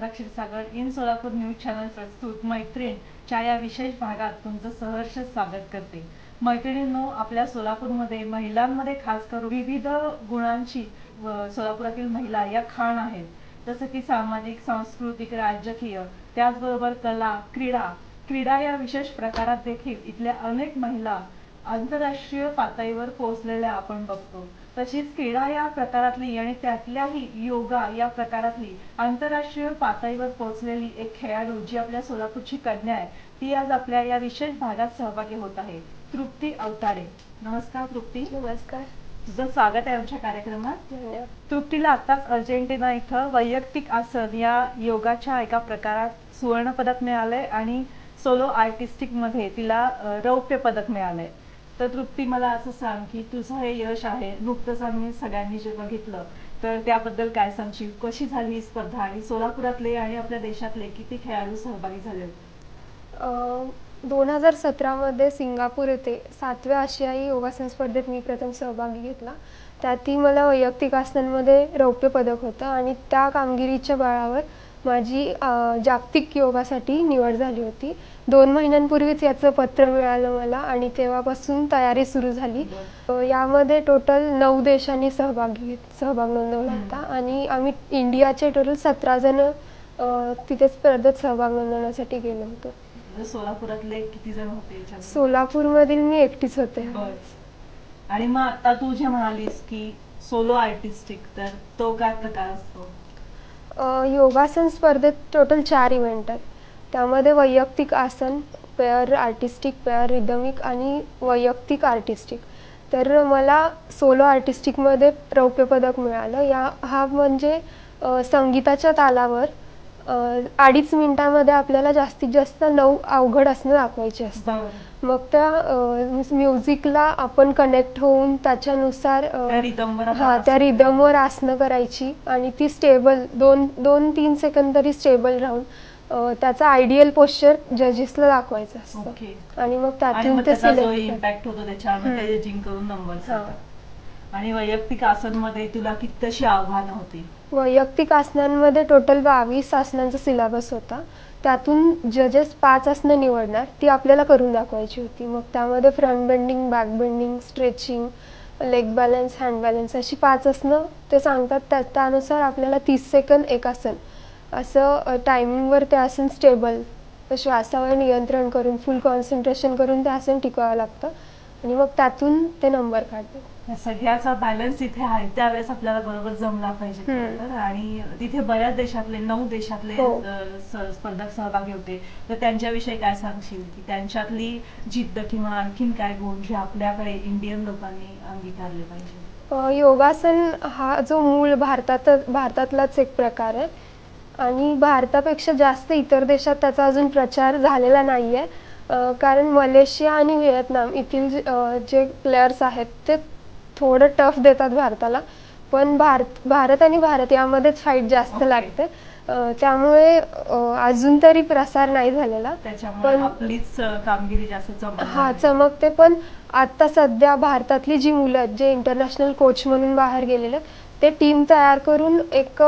नमस्कार Kshirsagar in Solapur news channel प्रस्तुत मैत्रीण च्या या विशेष भागात तुमचं सहर्ष स्वागत करते. मैत्रिणींनो आपल्या सोलापूरमध्ये महिलांमध्ये खास करून विविध गुणांची सोलापुरातील महिला या खाण आहेत. जसं की सामाजिक सांस्कृतिक राजकीय त्याचबरोबर कला क्रीडा. क्रीडा या विशेष प्रकारात देखील इथल्या अनेक महिला आंतरराष्ट्रीय पातळीवर पोहोचलेल्या आपण बघतो. तशीच क्रीडा या प्रकारातली आणि त्यातल्याही योगा या प्रकारातली आंतरराष्ट्रीय पातळीवर पोहोचलेली एक खेळाडू जी आपल्या सोलापूरची कन्या आहे ती आज आपल्या या विशेष भागात सहभागी होत आहे. तृप्ती अवताडे. नमस्कार तृप्ती. नमस्कार. तुझं स्वागत आहे आमच्या कार्यक्रमात. तृप्तीला आताच अर्जेंटिना इथं वैयक्तिक आसन या योगाच्या एका प्रकारात सुवर्ण पदक मिळालंय आणि सोलो आर्टिस्टिकमध्ये तिला रौप्य पदक मिळालंय. तर तृप्ती मला असं सांग की तुझं हे यश आहे नुकतंच आम्ही सगळ्यांनी जे बघितलं तर त्याबद्दल काय सांगशील? कशी झाली ही स्पर्धा? आणि सोलापुरातले आणि आपल्या देशातले किती खेळाडू सहभागी झाले? दोन हजार सतरामध्ये सिंगापूर येथे सातव्या आशियाई योगासन स्पर्धेत मी प्रथम सहभागी घेतला. त्यातही मला वैयक्तिक आसनांमध्ये रौप्य पदक होतं आणि त्या कामगिरीच्या बळावर माझी जागतिक योगासाठी निवड झाली होती. दोन महिन्यांपूर्वीच याचं पत्र मिळालं मला आणि तेव्हापासून तयारी सुरू झाली यामध्ये टोटल नऊ देशांनी सहभाग घेत सहभाग नोंदवला. होता आणि आम्ही इंडियाचे टोटल सतरा जण तिथे स्पर्धेत सहभाग नोंदवण्यासाठी गेलो होतो म्हणजे सोलापुरातले किती जण होते? सोलापूरमधील मी एकटीच होते. आणि मग आता तू जे म्हणालीस की सोलो आर्टिस्टिक तर तो काय प्रकार असतो योगासन स्पर्धेत टोटल चार इव्हेंट आहेत त्यामध्ये वैयक्तिक आसन पेअर आर्टिस्टिक पेअर रिदमिक आणि वैयक्तिक आर्टिस्टिक. तर मला सोलो आर्टिस्टिकमध्ये रौप्य पदक मिळालं. या हा म्हणजे संगीताच्या तालावर अडीच मिनिटामध्ये आपल्याला जास्तीत जास्त नऊ अवघड आसनं दाखवायची असतात. मग त्या म्युझिकला आपण कनेक्ट होऊन त्याच्यानुसार हा त्या रिदमवर आसनं करायची आणि ती स्टेबल दोन दोन तीन सेकंद तरी स्टेबल राहून त्याचा आयडियल पोश्चर जजेसला दाखवायचा असतो. ओके. आणि मग आणि त्यातून मग ते त्याचा जो सिलेक्ट इम्पॅक्ट होतो त्याच्यावर हम्म. ते जिंक करून नंबर. आणि वैयक्तिक आसनमध्ये तुला किती तशी आव्हानं होती? वैयक्तिक आसनांमध्ये टोटल बावीस आसनांचा सिलेबस होता. त्यातून जजेस पाच आसनं निवडणार ती आपल्याला करून दाखवायची होती. मग त्यामध्ये front bending back bending stretching leg balance hand balance अशी पाच आसनं ते सांगतात. त्या त्यानुसार आपल्याला तीस सेकंद एक आसन असं टायमिंगवर ते आसन स्टेबल श्वासावर नियंत्रण करून फुल कॉन्सन्ट्रेशन करून ते आसन टिकवावं लागतं. आणि मग त्यातून ते नंबर काढतात या सगळ्याचा बॅलन्स इथे आहे. त्यावेळेस आपल्याला बरोबर जमला पाहिजे. आणि तिथे बऱ्याच देशातले नऊ देशातले हो. स्पर्धक सहभागी होते. तर त्यांच्याविषयी काय सांगशील? की त्यांच्यातली जिद्द किंवा आणखीन काय गुण जे आपल्याकडे इंडियन लोकांनी अंगीकारले पाहिजे? योगासन हा जो मूळ भारतात भारतातलाच एक प्रकार आहे. आणि भारतापेक्षा जास्त इतर देशात त्याचा अजून प्रचार झालेला नाही आहे कारण मलेशिया आणि व्हिएतनाम येथील जे- जे प्लेयर्स आहेत ते थोडं टफ देतात भारताला. पण भारत भारत आणि भारत यामध्येच फाईट जास्त Okay. लागते. त्यामुळे अजून तरी प्रसार नाही झालेला. पण- कामगिरी जास्त हा. चमकते. पण आता सध्या भारतातली जी मुलं आहेत जे इंटरनॅशनल कोच म्हणून बाहेर गेलेले ते टीम तयार करून एक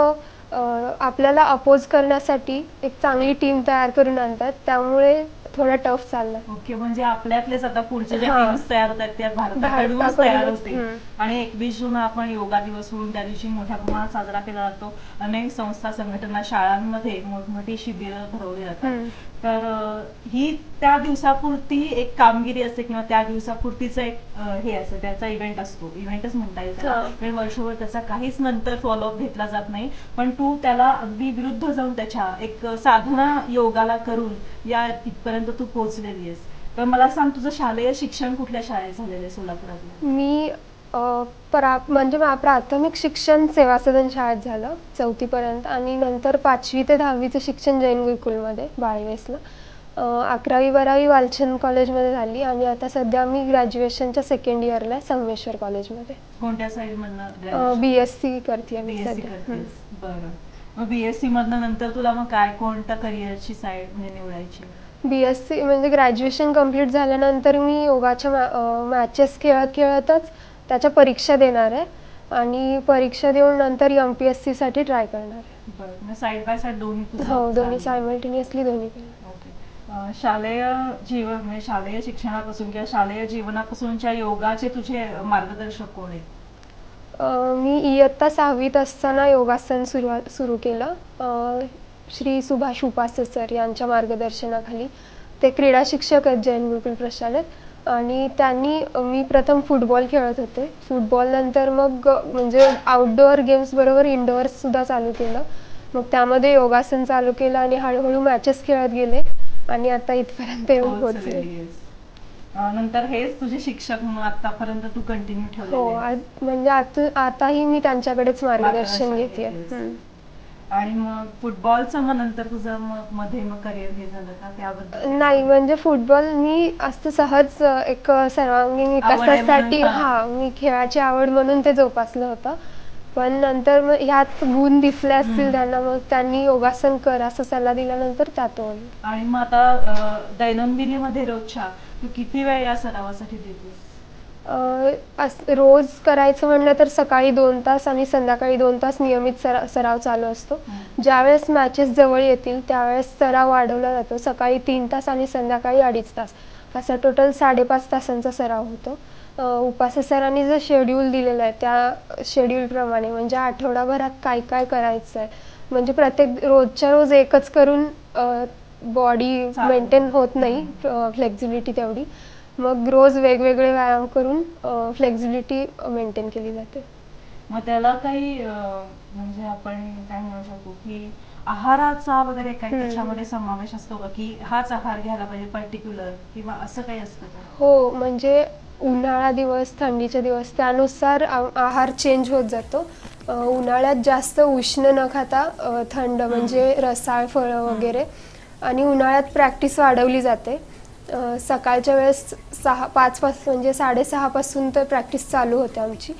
आपल्याला अपोज करण्यासाठी एक चांगली टीम तयार करून आणतात त्यामुळे थोडा टफ चाललाय ओके म्हणजे आपल्यातलेच आता पुढचे जे हा. टीम्स तयार होतात त्या भारताकडूनच तयार होते हम्म. आणि एकवीस जून आपण योगा दिवस म्हणून त्या दिवशी मोठ्या प्रमाणात साजरा केला जातो अनेक संस्था संघटना शाळांमध्ये मोठमोठी शिबिरं भरवली जातात हम्म. तर अ, ही त्या दिवसापुरती एक कामगिरी असते किंवा त्या दिवसापुरतीच एक अ, हे असतं त्याचा इव्हेंट असतो. इव्हेंटच म्हणता येईल त्याला. हा. म्हणजे वर्षभर त्याचा काहीच नंतर फॉलोअप घेतला जात नाही. पण तू त्याला अगदी विरुद्ध जाऊन त्याच्या एक साधना योगाला करून या तिथपर्यंत तू पोहोचलेली आहेस. तर मला सांग तुझं शालेय शिक्षण कुठल्या शाळेत झालेलं आहे सोलापुरातल्या मी अ, प्रा म्हणजे मा- प्राथमिक शिक्षण सेवा सदन शाळेत झालं चौथीपर्यंत. आणि नंतर पाचवी ते दहावीचं शिक्षण जैन गुरुकुलमध्ये बाळवेसला. अकरावी बारावी वालचंद कॉलेजमध्ये झाली आणि आता सध्या मी ग्रॅज्युएशनच्या सेकंड इयरला आहे संगमेश्वर कॉलेजमध्ये. कोणत्या साईड मधनं बी एस सी करते मी बीएससी सध्या. हम्म. करतेस बरं. मग बीएससी मधनं नंतर तुला मग काय कोणत्या करिअरची साईड म्हणजे निवडायची? बी एस सी म्हणजे ग्रॅज्युएशन कंप्लीट झाल्यानंतर मी योगाच्या मॅचेस खेळत खेळतच त्याच्या परीक्षा देणार आहे आणि परीक्षा देऊन नंतर एम पी एस सीसाठी ट्राय करणार आहे. बरं. साईड बाय साईड दोन्ही तुझं हो दोन्ही. सायमल्टेनियसली दोन्ही शालेय जीवन म्हणजे शालेय शिक्षणापासून किंवा शालेय जीवनापासूनच्या योगाचे तुझे मार्गदर्शक कोण आहेत? अ, मी इयत्ता सहावीत असताना योगासन सुरुवात सुरू केलं. अ, श्री सुभाष उपासे सर यांच्या मार्गदर्शनाखाली. ते क्रीडा शिक्षक आहेत जैन गुरुकुल प्रशालेत. आणि त्यांनी मी प्रथम फुटबॉल खेळत होते. फुटबॉल नंतर मग म्हणजे आउटडोअर गेम्स बरोबर इंडोअर सुद्धा चालू केलं. मग त्यामध्ये योगासन चालू केलं आणि हळूहळू मॅचेस खेळत गेले. आणि आता इथपर्यंत येऊन पोहोचले. आहेस. अं, नंतर हेच तुझे शिक्षक म्हणून आतापर्यंत तू कंटिन्यू हो ठेवले म्हणजे आता आताही मी त्यांच्याकडेच मार्गदर्शन घेते. आणि मग फुटबॉलचं मग नंतर तुझं मग मध्ये मग करिअर हे झालं का? त्याबद्दल नाही म्हणजे फुटबॉल मी असं सहज अ, एक सर्वांगीण विकासासाठी म्हणून, हा. हा मी खेळाची आवड म्हणून ते जोपासलं होतं. पण नंतर मग ह्यात गुण दिसले असतील. त्यांना मग त्यांनी योगासन कर असं सल्ला दिल्यानंतर त्यात वळले. आणि मग आता अं, दैनंदिनीमध्ये रोजच्या तू किती वेळ या सरावासाठी देतेस? अ, अस- रोज करायचं म्हणलं तर सकाळी दोन तास आणि संध्याकाळी दोन तास नियमित सरा सराव चालू असतो. ज्यावेळेस मॅचेस जवळ येतील त्यावेळेस सराव वाढवला जातो. सकाळी तीन तास आणि संध्याकाळी अडीच तास. असा टोटल साडेपाच तासांचा सराव होतो. अ, उपासे सरांनी जो शेड्यूल दिलेला आहे त्या शेड्यूलप्रमाणे म्हणजे आठवडाभरात काय काय करायचं आहे म्हणजे प्रत्येक रोजच्या रोज एकच करून बॉडी. मेंटेन होत नाही फ्लेक्झिबिलिटी तेवढी. मग रोज वेगवेगळे व्यायाम करून फ्लेक्झिबिलिटी मेंटेन केली जाते. मग त्याला काही म्हणजे आपण काय म्हणू शकतो की आहाराचा वगैरे काही. त्याच्यामध्ये समावेश असतो का? की हाच आहार घ्यायला पाहिजे पर्टिक्युलर किंवा असं काही असतं का? हो म्हणजे उन्हाळा दिवस थंडीचे दिवस त्यानुसार आहार चेंज होत जातो. उन्हाळ्यात जास्त उष्ण न खाता थंड म्हणजे रसाळ फळं वगैरे. आणि उन्हाळ्यात प्रॅक्टिस वाढवली जाते. सकाळच्या वेळेस सहा पाच पास म्हणजे साडेसहापासून तर प्रॅक्टिस चालू होते आमची.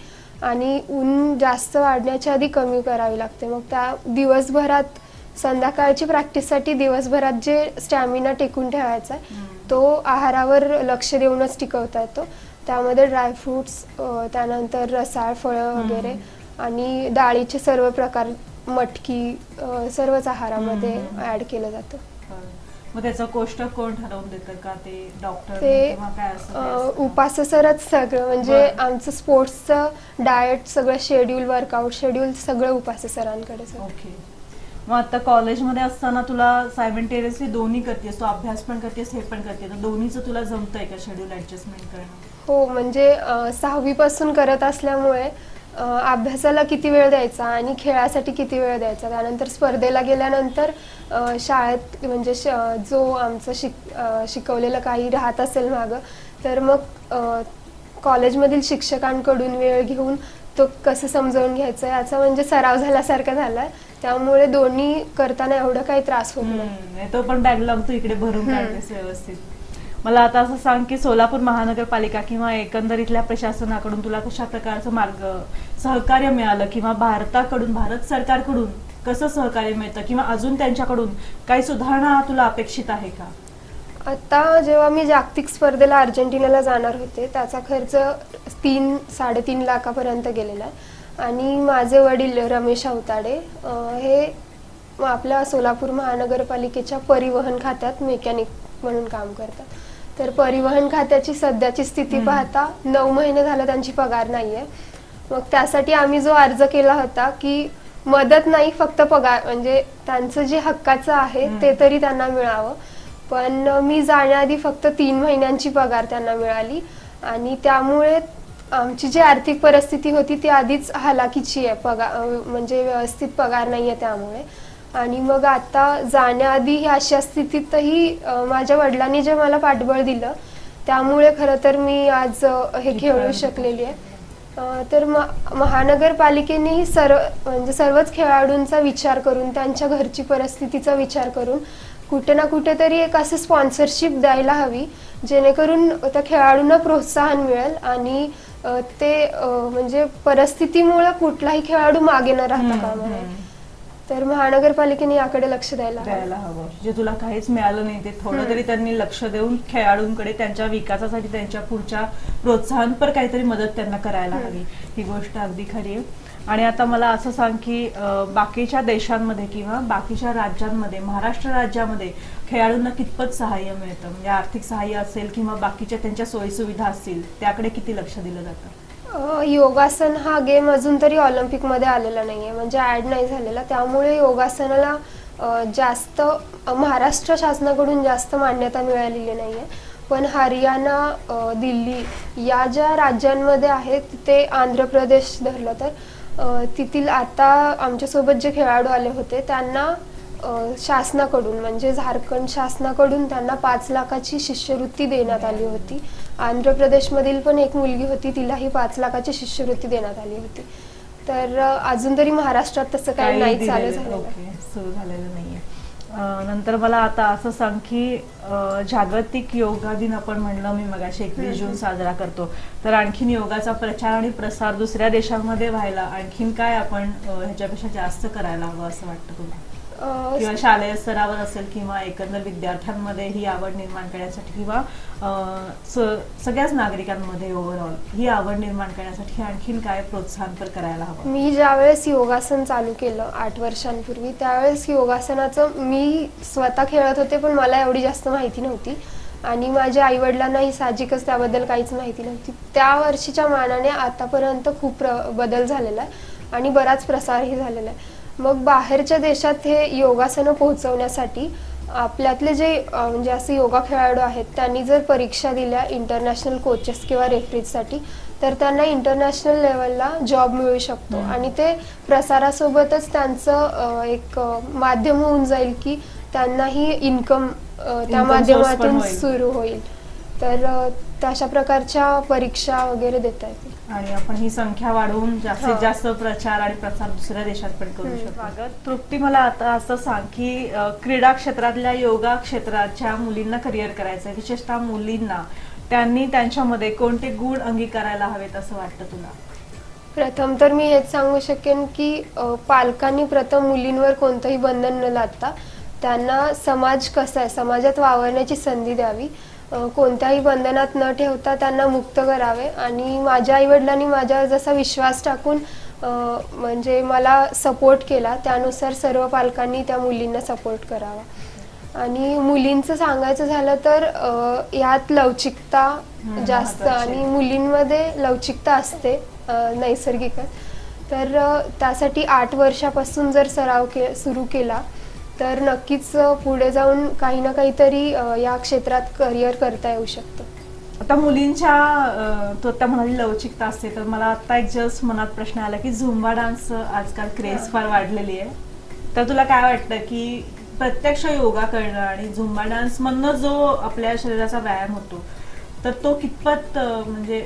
आणि ऊन जास्त वाढण्याच्या आधी कमी करावी लागते. मग त्या दिवसभरात संध्याकाळची प्रॅक्टिससाठी दिवसभरात जे स्टॅमिना टिकून ठेवायचा आहे. तो आहारावर लक्ष देऊनच टिकवता येतो त्यामध्ये ड्रायफ्रुट्स त्यानंतर रसाळ फळं वगैरे आणि डाळीचे सर्व प्रकार मटकी सर्वच आहारामध्ये. ऍड केलं जातं. मग त्याचं कोष्टक कोण ठरवून देतं का ते डॉक्टर? उपाससरच सगळं म्हणजे. आमचं स्पोर्ट्सचं डाएट सगळं शेड्यूल वर्कआउट शेड्यूल सगळं उपाससरांकडेच. ओके मग आता कॉलेजमध्ये असताना तुला सायमेंटेरियसली दोन्ही करतेस तू अभ्यास पण करतेस हे पण करते तर दोन्हीचं तुला जमतंय का शेड्यूल ऍडजस्टमेंट करणं? हो म्हणजे सहावीपासून करत असल्यामुळे अभ्यासाला किती वेळ द्यायचा आणि खेळासाठी किती वेळ द्यायचा? त्यानंतर स्पर्धेला गेल्यानंतर शाळेत म्हणजे श जो आमचं शिक शिकवलेलं काही राहत असेल मागं तर मग कॉलेजमधील शिक्षकांकडून वेळ घेऊन तो कसं समजावून घ्यायचं याचा म्हणजे सराव झाल्यासारखा झाला आहे त्यामुळे दोन्ही करताना एवढं काही त्रास होत नाही. हम्म, तो पण बॅकलॉग तू इकडे भरून काढतेस व्यवस्थित. मला आता असं सांग की सोलापूर महानगरपालिका किंवा एकंदरीतल्या प्रशासनाकडून तुला कशा प्रकारचं मार्ग सहकार्य मिळालं? किंवा भारताकडून भारत सरकारकडून कसं सहकार्य मिळतं? किंवा अजून त्यांच्याकडून काही सुधारणा तुला अपेक्षित आहे का? आता जेव्हा मी जागतिक स्पर्धेला अर्जेंटिनाला जाणार होते त्याचा खर्च तीन साडेतीन लाखापर्यंत गेलेला आहे आणि माझे वडील रमेश अवताडे हे आपल्या सोलापूर महानगरपालिकेच्या परिवहन खात्यात मेकॅनिक म्हणून काम करतात तर परिवहन खात्याची सध्याची स्थिती. पाहता नऊ महिने झालं त्यांची पगार नाही आहे मग त्यासाठी आम्ही जो अर्ज केला होता की मदत नाही फक्त पगार म्हणजे त्यांचं जे हक्काचं आहे. ते तरी त्यांना मिळावं पण मी जाण्याआधी फक्त तीन महिन्यांची पगार त्यांना मिळाली. आणि त्यामुळे आमची जी आर्थिक परिस्थिती होती ती आधीच हलाखीची आहे. पगार म्हणजे व्यवस्थित पगार नाही आहे त्यामुळे. आणि मग आता जाण्याआधी ह्या अशा स्थितीतही माझ्या वडिलांनी जे मला पाठबळ दिलं त्यामुळे खरं तर मी आज हे खेळू शकलेली आहे. तर म महानगरपालिकेनेही सर्व म्हणजे सर्वच खेळाडूंचा विचार करून त्यांच्या घरची परिस्थितीचा विचार करून कुठे ना कुठेतरी एक असं स्पॉन्सरशिप द्यायला हवी जेणेकरून त्या खेळाडूंना प्रोत्साहन मिळेल आणि ते म्हणजे परिस्थितीमुळे कुठलाही खेळाडू मागे न राहता कामा नये. तर महानगरपालिकेने याकडे लक्ष द्यायला हवं. द्यायला हवं जे तुला काहीच मिळालं नाही ते थोडं. तरी त्यांनी लक्ष देऊन खेळाडूंकडे त्यांच्या विकासासाठी त्यांच्या पुढच्या प्रोत्साहनपर काहीतरी मदत त्यांना करायला. हवी ही गोष्ट अगदी खरी आहे आणि आता मला असं सांग की बाकीच्या देशांमध्ये किंवा बाकीच्या राज्यांमध्ये महाराष्ट्र राज्यामध्ये खेळाडूंना कितपत सहाय्य मिळतं? म्हणजे आर्थिक सहाय्य असेल किंवा बाकीच्या त्यांच्या सोयीसुविधा असतील त्याकडे किती लक्ष दिलं जातं? योगासन हा गेम अजून तरी ऑलिम्पिकमध्ये आलेला नाही आहे म्हणजे ॲड नाही झालेला. त्यामुळे योगासनाला जास्त महाराष्ट्र शासनाकडून जास्त मान्यता मिळालेली नाही आहे पण हरियाणा दिल्ली या ज्या राज्यांमध्ये आहेत ते आंध्र प्रदेश धरलं तर तिथील आता आमच्यासोबत जे खेळाडू आले होते त्यांना शासनाकडून म्हणजे झारखंड शासनाकडून त्यांना पाच लाखाची शिष्यवृत्ती देण्यात आली होती. आंध्र प्रदेशमधील पण एक मुलगी होती तिलाही पाच लाखाची शिष्यवृत्ती देण्यात आली होती. तर अजून तरी महाराष्ट्रात तसं काही नाही चालू झालेलं. ओके नंतर मला आता असं सांग की जागतिक योगा दिन आपण म्हणलं मी मगाशी एकवीस जून साजरा करतो. तर आणखीन योगाचा प्रचार आणि प्रसार दुसऱ्या देशांमध्ये व्हायला आणखीन काय आपण ह्याच्यापेक्षा जास्त करायला हवं असं वाटतं अ, किंवा शालेय स्तरावर असेल किंवा एकंदर विद्यार्थ्यांमध्ये ही आवड निर्माण करण्यासाठी किंवा सगळ्याच नागरिकांमध्ये ओव्हरऑल ही आवड निर्माण करण्यासाठी आणखीन काय प्रोत्साहनपर करायला हवं? मी ज्यावेळेस योगासन चालू केलं आठ वर्षांपूर्वी त्यावेळेस योगासनाचं मी स्वतः खेळत होते पण मला एवढी जास्त माहिती नव्हती. आणि माझ्या आईवडिलांनाही साहजिकच त्याबद्दल काहीच माहिती नव्हती. त्या वर्षीच्या मानाने आतापर्यंत खूप बदल झालेला आहे आणि बराच प्रसारही झालेला आहे. मग बाहेरच्या देशात हे योगासनं पोहोचवण्यासाठी आपल्यातले जे म्हणजे असे योगा खेळाडू आहेत त्यांनी जर परीक्षा दिल्या इंटरनॅशनल कोचेस किंवा रेफरीजसाठी तर त्यांना इंटरनॅशनल लेवलला जॉब मिळू शकतो. आणि ते प्रसारासोबतच त्यांचं एक माध्यम होऊन जाईल की त्यांनाही इन्कम त्या माध्यमातून. सुरू होईल तर अ, तशा प्रकारच्या परीक्षा वगैरे देता येतील. आणि आपण ही संख्या वाढवून जास्तीत हा. जास्त प्रचार आणि प्रसार दुसऱ्या देशात पण करू. शकतो. स्वागत तृप्ती मला आता असं सांग की क्रीडा क्षेत्रातल्या योगा क्षेत्राच्या मुलींना करिअर करायचं आहे. विशेषतः मुलींना. त्यांनी त्यांच्यामध्ये कोणते गुण अंगीकारायला हवेत असं वाटतं तुला? प्रथम तर मी हेच सांगू शकेन की पालकांनी प्रथम मुलींवर कोणतंही बंधन न लादता त्यांना समाज कसा आहे समाजात वावरण्याची संधी द्यावी. कोणत्याही बंधनात न ठेवता त्यांना मुक्त करावे. आणि माझ्या आईवडिलांनी माझ्यावर जसा विश्वास टाकून म्हणजे मला सपोर्ट केला त्यानुसार सर्व पालकांनी त्या मुलींना सपोर्ट करावा. आणि मुलींचं सांगायचं झालं तर यात लवचिकता जास्त. आणि मुलींमध्ये लवचिकता असते नैसर्गिकच. तर त्यासाठी आठ वर्षापासून जर सराव के सुरू केला तर नक्कीच पुढे जाऊन काही ना काहीतरी या क्षेत्रात करिअर करता येऊ शकतं. आता मुलींच्या तू आता म्हणाली लवचिकता असते तर मला आता एक जस्ट मनात प्रश्न आला की झुंबा डान्स आजकाल क्रेज फार वाढलेली आहे. तर तुला काय वाटतं की प्रत्यक्ष योगा करणं आणि झुंबा डान्स मधनं जो आपल्या शरीराचा व्यायाम होतो तर तो कितपत म्हणजे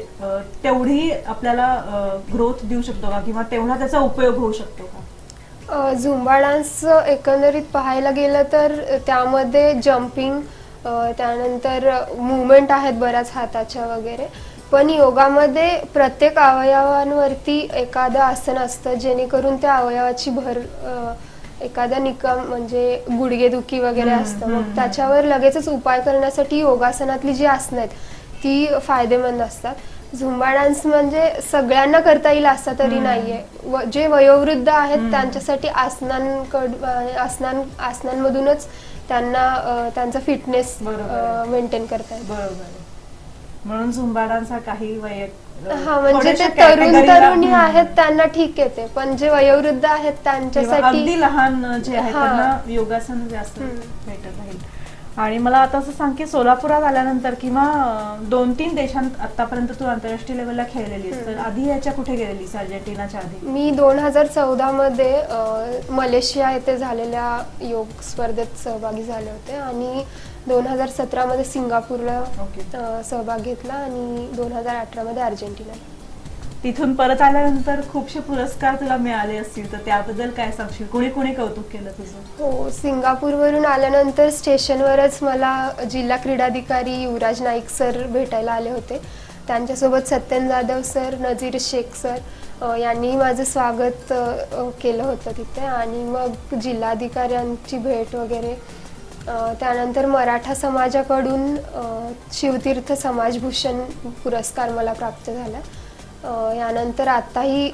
तेवढी आपल्याला ग्रोथ देऊ शकतो का? किंवा तेवढा त्याचा उपयोग होऊ शकतो का? झुंबा डान्स एकंदरीत पाहायला गेलं तर त्यामध्ये जम्पिंग त्यानंतर मुवमेंट आहेत बऱ्याच हाताच्या वगैरे. पण योगामध्ये प्रत्येक अवयवांवरती एखादं आसन असतं जेणेकरून त्या अवयवाची भर एखादा निकम म्हणजे गुडघेदुखी वगैरे असतं. मग त्याच्यावर लगेचच उपाय करण्यासाठी योगासनातली जी आसनं आहेत ती फायदेमंद असतात. झुंबा डान्स म्हणजे सगळ्यांना करता येईल असं तरी. नाहीये व जे वयोवृद्ध आहेत. त्यांच्यासाठी आसनांकड आसनां आसनांमधूनच त्यांना अ, त्यांचा फिटनेस बरोबर आहे. मेंटेन करता येईल बरोबर आहे. म्हणून झुंबा डान्स हा काही वय हा म्हणजे ते तरुण तरुणी. आहेत त्यांना ठीक येते पण जे वयोवृद्ध आहेत अगदी त्यांच्यासाठी लहान जे आहेत हा. त्यांना योगासन जास्त हम्म. बेटर राहील आणि मला आता असं सांग की सोलापुरात आल्यानंतर किंवा दोन तीन देशांत आतापर्यंत तू आंतरराष्ट्रीय लेवलला खेळलेलीस तर. आधी याच्या कुठे गेलेलीस? अर्जेंटिनाच्या आधी? मी दोन हजार चौदामध्ये अ, मलेशिया येथे झालेल्या योग स्पर्धेत सहभागी झाले होते आणि दोन हजार सतरामध्ये सिंगापूरला सहभाग घेतला आणि दोन हजार अठरामध्ये अर्जेंटिना. तिथून परत आल्यानंतर खूपसे पुरस्कार तुला मिळाले असतील तर त्याबद्दल काय सांगशील? कोणी कोणी कौतुक केलं तुझं? हो सिंगापूरवरून आल्यानंतर स्टेशनवरच मला जिल्हा क्रीडाधिकारी युवराज नाईक सर भेटायला आले होते. त्यांच्यासोबत सत्यन जाधव सर नजीर शेख सर यांनी माझं स्वागत केलं होतं तिथे. आणि मग जिल्हाधिकाऱ्यांची भेट वगैरे त्यानंतर मराठा समाजाकडून शिवतीर्थ समाजभूषण पुरस्कार मला प्राप्त झाला. यानंतर आत्ताही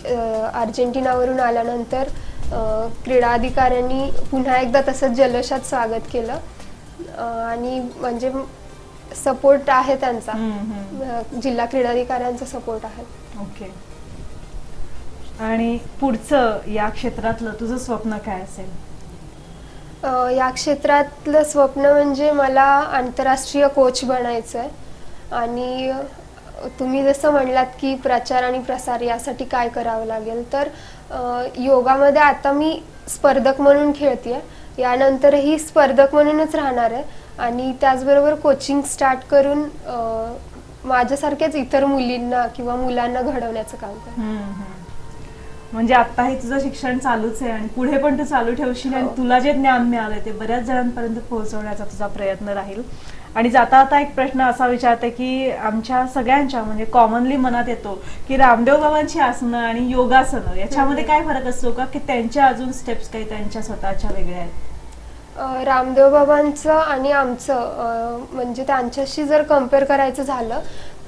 अर्जेंटिनावरून आल्यानंतर क्रीडा अधिकाऱ्यांनी पुन्हा एकदा तसंच जल्लोषात स्वागत केलं. आणि म्हणजे सपोर्ट आहे त्यांचा. जिल्हा क्रीडाधिकाऱ्यांचा सपोर्ट आहे. ओके. आणि पुढचं या क्षेत्रातलं तुझं स्वप्न काय असेल? या क्षेत्रातलं स्वप्न म्हणजे मला आंतरराष्ट्रीय कोच बनायचं आहे आणि तुम्ही जसं म्हणलात की प्रचार आणि प्रसार यासाठी काय करावं लागेल तर योगामध्ये आता मी स्पर्धक म्हणून खेळते यानंतरही स्पर्धक म्हणूनच राहणार आहे आणि त्याचबरोबर कोचिंग स्टार्ट करून माझ्यासारख्याच इतर मुलींना किंवा मुलांना घडवण्याचं काम कर. म्हणजे आताही तुझं शिक्षण चालूच आहे आणि पुढे पण तू चालू ठेवशील आणि हो. तुला जे ज्ञान मिळालंय ते बऱ्याच जणांपर्यंत पोहोचवण्याचा तुझा प्रयत्न राहील आणि जाता आता एक प्रश्न असा विचारते की आमच्या सगळ्यांच्या म्हणजे कॉमनली मनात येतो की रामदेव बाबांची आसनं आणि योगासनं याच्यामध्ये काय फरक असतो का? की त्यांच्या अजून स्टेप्स काही त्यांच्या स्वतःच्या वेगळ्या आहेत? रामदेव बाबांचं आणि आमचं म्हणजे त्यांच्याशी जर कंपेअर करायचं झालं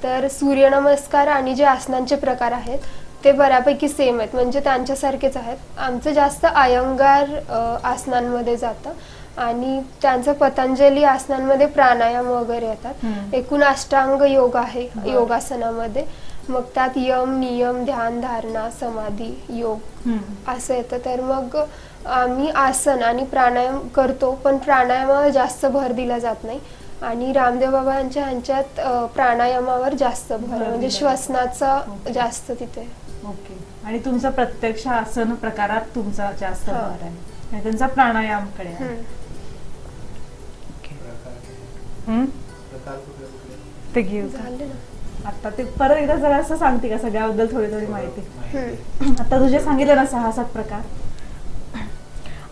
तर सूर्यनमस्कार आणि जे आसनांचे प्रकार आहेत ते बऱ्यापैकी सेम आहेत. म्हणजे त्यांच्यासारखेच आहेत. आमचं जास्त अयंगार आसनांमध्ये जातं. आणि त्यांचं पतंजली आसनांमध्ये प्राणायाम वगैरे येतात. एकूण अष्टांग योग आहे. योगासनामध्ये मग त्यात यम नियम ध्यान धारणा समाधी योग. असं येतं तर मग आम्ही आसन आणि प्राणायाम करतो पण प्राणायामावर जास्त भर दिला जात नाही आणि रामदेव बाबा यांच्या ह्यांच्यात प्राणायामावर जास्त भर. म्हणजे श्वसनाचा. जास्त तिथे ओके आणि तुमचा प्रत्यक्ष आसन प्रकारात तुमचा जास्त. भर आहे आणि त्यांचा प्राणायामकडे. हम्म. ते घेऊ झालं ना. आता ते परत एकदा जरा असं सांगते का सगळ्याबद्दल थोडी थोडी माहिती. हम्म. आता तुझे सांगितलं ना सहा सात प्रकार.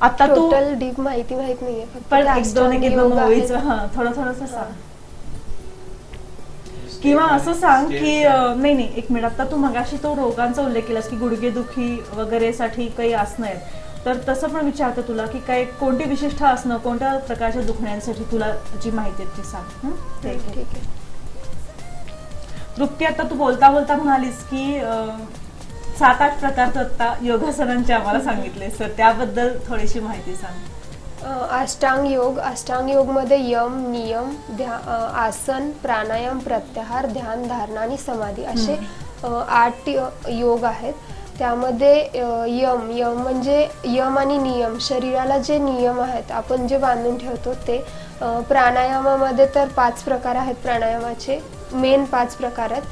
आता तू टोटल डीप माहिती माहीत नाहीये फक्त पण एक दोन एक दोन ओळीचं. हा थोडं थोडस सांग. किंवा असं सांग की अं, नाही नाही एक मिनिट. आता तू मगाशी तो रोगांचा उल्लेख केलास की गुडघेदुखी वगैरे साठी काही आसनं आहेत तर तसं पण विचारतं तुला की काय कोणती विशिष्ट आसनं कोणत्या प्रकारच्या दुखण्यांसाठी तुला जी माहिती आहे ती सांग. ठीक आहे. तृप्ती आता तू बोलता बोलता म्हणालीस की सात आठ प्रकारचं आता योगासनांचे आम्हाला सांगितले सर त्याबद्दल थोडीशी माहिती सांग. अष्टांग योग अष्टांग योगमध्ये यम नियम ध्या आसन प्राणायाम प्रत्याहार ध्यान धारणा आणि समाधी असे आठ योग आहेत. त्यामध्ये यम. यम म्हणजे यम आणि नियम. शरीराला जे नियम आहेत आपण जे बांधून ठेवतो ते प्राणायामामध्ये तर पाच प्रकार आहेत प्राणायामाचे. मेन पाच प्रकार आहेत.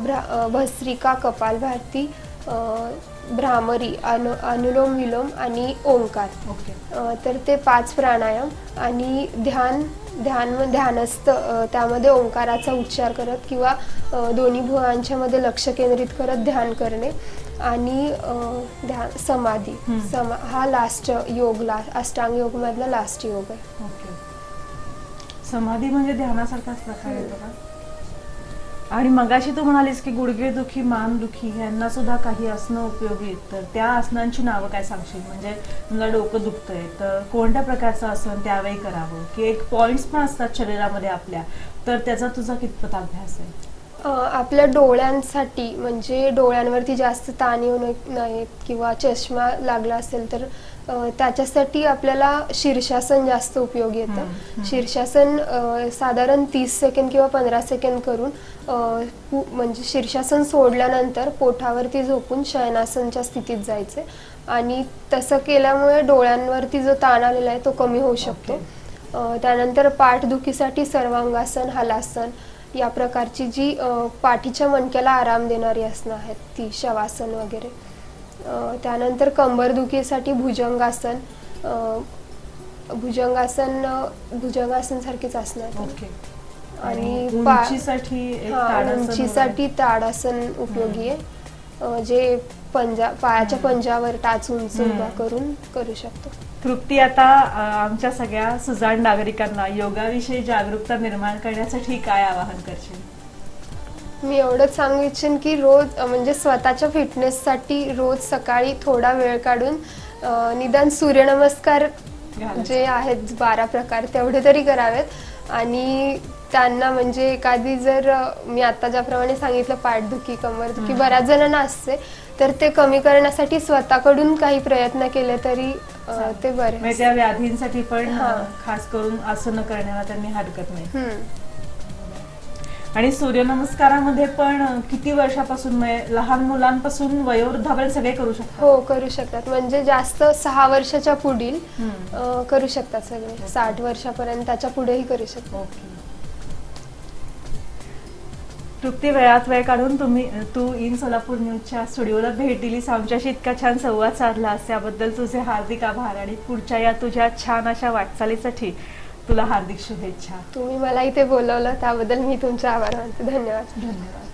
भ्रा कपालभाती अ, भ्रामरी अनु अनुलोम विलोम आणि ओंकार. ओके. अ, तर ते पाच प्राणायाम आणि ध्यान ध्यान ध्यानस्थ त्यामध्ये ओंकाराचा उच्चार करत किंवा दोन्ही भुवांच्या मध्ये लक्ष केंद्रित करत ध्यान करणे. आणि ध्यान समाधी. समा हा लास्ट योग ला अष्टांग योग मधला लास्ट योग आहे. ओके. समाधी म्हणजे ध्यानासारखाच प्रकार येतो का? आणि मगाशी तू म्हणालीस की गुडघेदुखी मानदुखी यांना सुद्धा काही आसनं उपयोगी आहेत. तर त्या आसनांची नावं काय सांगशील? म्हणजे तुला डोकं दुखतंय तर कोणत्या प्रकारचं आसन त्यावेळी करावं? की एक पॉइंट्स पण असतात शरीरामध्ये आपल्या. तर त्याचा तुझा कितपत अभ्यास आहे? आपल्या डोळ्यांसाठी म्हणजे डोळ्यांवरती जास्त ताण येऊ नये- नयेत किंवा चष्मा लागला असेल तर अ, त्याच्यासाठी आपल्याला शीर्षासन जास्त उपयोगी येतं. शीर्षासन अ, साधारण तीस सेकंद किंवा पंधरा सेकंद करून अ, पु- म्हणजे शीर्षासन सोडल्यानंतर पोटावरती झोपून शयनासनच्या स्थितीत जायचे आणि तसं केल्यामुळे डोळ्यांवरती जो ताण आलेला आहे तो कमी होऊ शकतो. अ, त्यानंतर पाठदुखीसाठी सर्वांगासन हलासन या प्रकारची जी पाठीच्या मणक्याला आराम देणारी आसनं आहेत ती शवासन वगैरे. त्यानंतर कंबरदुखीसाठी भुजंगासन भुजंगासन भुजंगासन सारखीच आसनं आहेत. ओके. आणि उंचीसाठी हा, ताडासन उपयोगी आहे. जे पंजा पायाच्या. पंजावर टाच उंच. उभा करून करू शकतो. तृप्ती आता आमच्या सगळ्या सुजाण नागरिकांना योगाविषयी जागरूकता निर्माण करण्यासाठी काय आवाहन करशील मी एवढंच सांगू इच्छेन की रोज म्हणजे स्वतःच्या फिटनेससाठी रोज सकाळी थोडा वेळ काढून निदान सूर्यनमस्कार. जे आहेत बारा प्रकार तेवढे तरी करावेत आणि त्यांना म्हणजे एखादी जर मी आता ज्याप्रमाणे सांगितलं पाठदुखी कंबरदुखी हम्म. बऱ्याच जणांना असते तर ते कमी करण्यासाठी स्वतःकडून काही प्रयत्न केले तरी अ, ते बरे. म्हणजे त्या व्याधींसाठी पण हा. खास करून आसनं करण्याला त्यांनी हरकत नाही. हम्म. आणि सूर्यनमस्कारामध्ये पण किती वर्षापासून म्हणजे लहान मुलांपासून वयोवृद्धापर्यंत सगळे करू शकतात? हो करू शकतात. म्हणजे जास्त सहा वर्षाच्या पुढील हम्म. अ, करू शकतात सगळे. साठ वर्षापर्यंत त्याच्या पुढेही करू शकतात. ओके. तृप्ती वेळात वेळ काढून तुम्ही तू इन सोलापूर न्यूजच्या स्टुडिओला भेट दिलीस. आमच्याशी इतका छान संवाद साधलास त्याबद्दल तुझे हार्दिक आभार आणि पुढच्या या तुझ्या छान अशा वाटचालीसाठी तुला हार्दिक शुभेच्छा. तुम्ही मला इथे बोलवलं त्याबद्दल मी तुमचे आभार मानते धन्यवाद. धन्यवाद.